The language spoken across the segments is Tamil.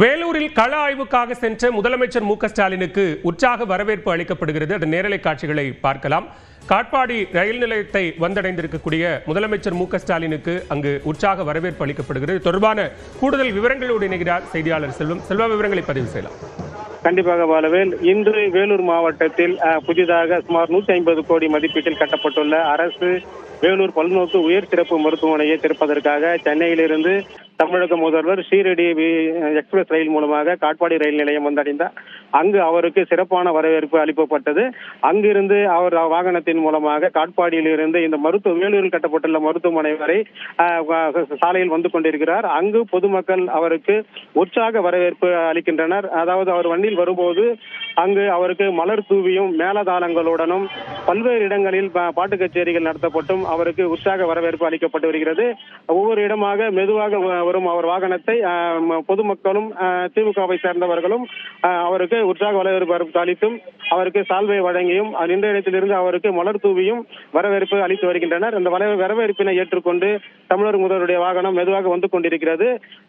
வேலூரில் கள ஆய்வுக்காக சென்ற முதலமைச்சர் மு ஸ்டாலினுக்கு உற்சாக வரவேற்பு அளிக்கப்படுகிறது. அதன் நேரலை காட்சிகளை பார்க்கலாம். காட்பாடி ரயில் நிலையத்தை வந்தடைந்திருக்கக்கூடிய முதலமைச்சர் மு ஸ்டாலினுக்கு அங்கு உற்சாக வரவேற்பு அளிக்கப்படுகிறது. தொடர்பான கூடுதல் விவரங்களோடு இணைகிறார் செய்தியாளர் செல்வம். செல்வ விவரங்களை பதிவு செய்யலாம். கண்டிப்பாக பாலவேல் இன்று வேலூர் மாவட்டத்தில் அஹ், புதிதாக சுமார் நூற்றி ஐம்பது கோடி மதிப்பீட்டில் கட்டப்பட்டுள்ள அரசு வேலூர் பல்நோக்கு உயர் சிறப்பு மருத்துவமனையை திறப்பதற்காக சென்னையிலிருந்து தமிழக முதல்வர் ஷீரடி வி- எக்ஸ்பிரஸ் ரயில் மூலமாக காட்பாடி ரயில் நிலையம் வந்தடைந்தார் அங்கு அவருக்கு சிறப்பான வரவேற்பு அளிக்கப்பட்டது. அங்கிருந்து அவர் வாகனத்தின் மூலமாக காட்பாடியிலிருந்து இந்த மருத்துவ வேலூரில் கட்டப்பட்டுள்ள மருத்துவமனை வரை சாலையில் வந்து கொண்டிருக்கிறார். அங்கு பொதுமக்கள் அவருக்கு உற்சாக வரவேற்பு அளிக்கின்றனர். அதாவது அவர் வண்டியில் வரும்போது அங்கு அவருக்கு மலர் தூவியும் மேலதாளங்களுடனும் பல்வேறு இடங்களில் பா- பாட்டு கச்சேரிகள் நடத்தப்பட்டும் அவருக்கு உற்சாக வரவேற்பு அளிக்கப்பட்டு வருகிறது. ஒவ்வொரு இடமாக மெதுவாக வரும் அவர் வாகனத்தை பொதுமக்களும் திமுகவை சேர்ந்தவர்களும் அவருக்கு உற்சாக வரவேற்பு அளித்தும் அவருக்கு சால்வை வழங்கியும் நின்ற இடத்திலிருந்து அவருக்கு மலர் தூவியும் வரவேற்பு அளித்து வருகின்றனர். இந்த வரவேற்பினை ஏற்றுக்கொண்டு தமிழர் முதல்வருடைய வாகனம் மெதுவாக வந்து கொண்டிருக்கிறது.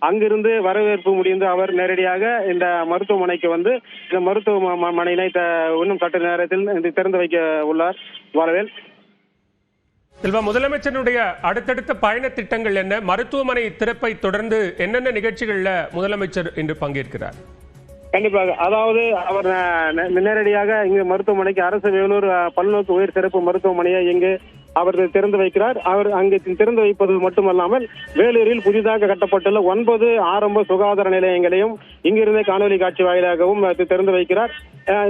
அங்கிருந்து வரவேற்பு முடிந்து அவர் நேரடியாக இந்த மருத்துவமனைக்கு வந்து இந்த மருத்துவமனையினை இன்னும் கட்ட நேரத்தில் திறந்து வைக்க உள்ளார். வாழவேல். செல்வா முதலமைச்சருடைய அடுத்தடுத்த பயண திட்டங்கள் என்ன? மருத்துவமனை திறப்பை தொடர்ந்து என்னென்ன நிகழ்ச்சிகள்ல முதலமைச்சர் இன்று பங்கேற்கிறார்? கண்டிப்பாக அதாவது அவர் நே- நேரடியாக இங்கு மருத்துவமனைக்கு அரசு வேலூர் பல்நோக்கு உயர் சிறப்பு மருத்துவமனையை இங்கு அவர் திறந்து வைக்கிறார். அவர் அங்கு திறந்து வைப்பது மட்டுமல்லாமல் வேலூரில் புதிதாக கட்டப்பட்டுள்ள ஒன்பது ஆரம்ப சுகாதார நிலையங்களையும் இங்கிருந்தே காணொலி காட்சி வாயிலாகவும் திறந்து வைக்கிறார்.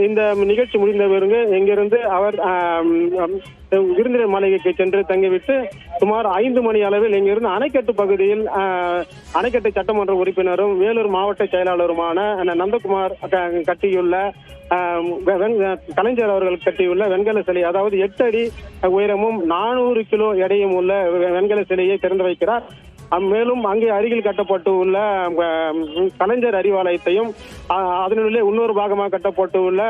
இந்த நிகழ்ச்சி முடிந்த பிறகு இங்கிருந்து அவர் விருந்தினர் மாளிகைக்கு சென்று தங்கிவிட்டு சுமார் ஐந்து மணி அளவில் இங்கிருந்து அணைக்கட்டு பகுதியில் அணைக்கட்டு சட்டமன்ற உறுப்பினரும் வேலூர் மாவட்ட செயலாளருமான நந்தகுமார் க- கட்டியுள்ள வெ- கலைஞர் அவர்கள் கட்டியுள்ள வெண்கல சிலை அதாவது எட்டு அடி உயரமும் நானூறு கிலோ எடையும் உள்ள வெண்கல சிலையை திறந்து வைக்கிறார். மேலும் அங்கே அருகில் கட்டப்பட்டு உள்ள கலைஞர் அறிவாலயத்தையும் அதனுள்ளே இன்னொரு பாகமாக கட்டப்பட்டு உள்ள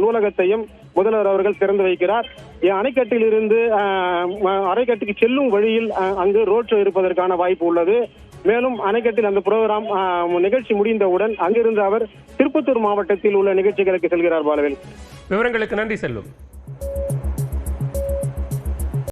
நூலகத்தையும் முதல்வர் அவர்கள் திறந்து வைக்கிறார். அணைக்கட்டில் இருந்து அணைக்கட்டுக்கு செல்லும் வழியில் அஹ், அங்கு ரோட் ஷோ இருப்பதற்கான வாய்ப்பு உள்ளது. மேலும் அணைக்கட்டில் அந்த புரோகிராம் நிகழ்ச்சி முடிந்தவுடன் அங்கிருந்து அவர் திருப்பத்தூர் மாவட்டத்தில் உள்ள நிகழ்ச்சிகளுக்கு செல்கிறார் பாலவேல். விவரங்களுக்கு நன்றி செல்வம்.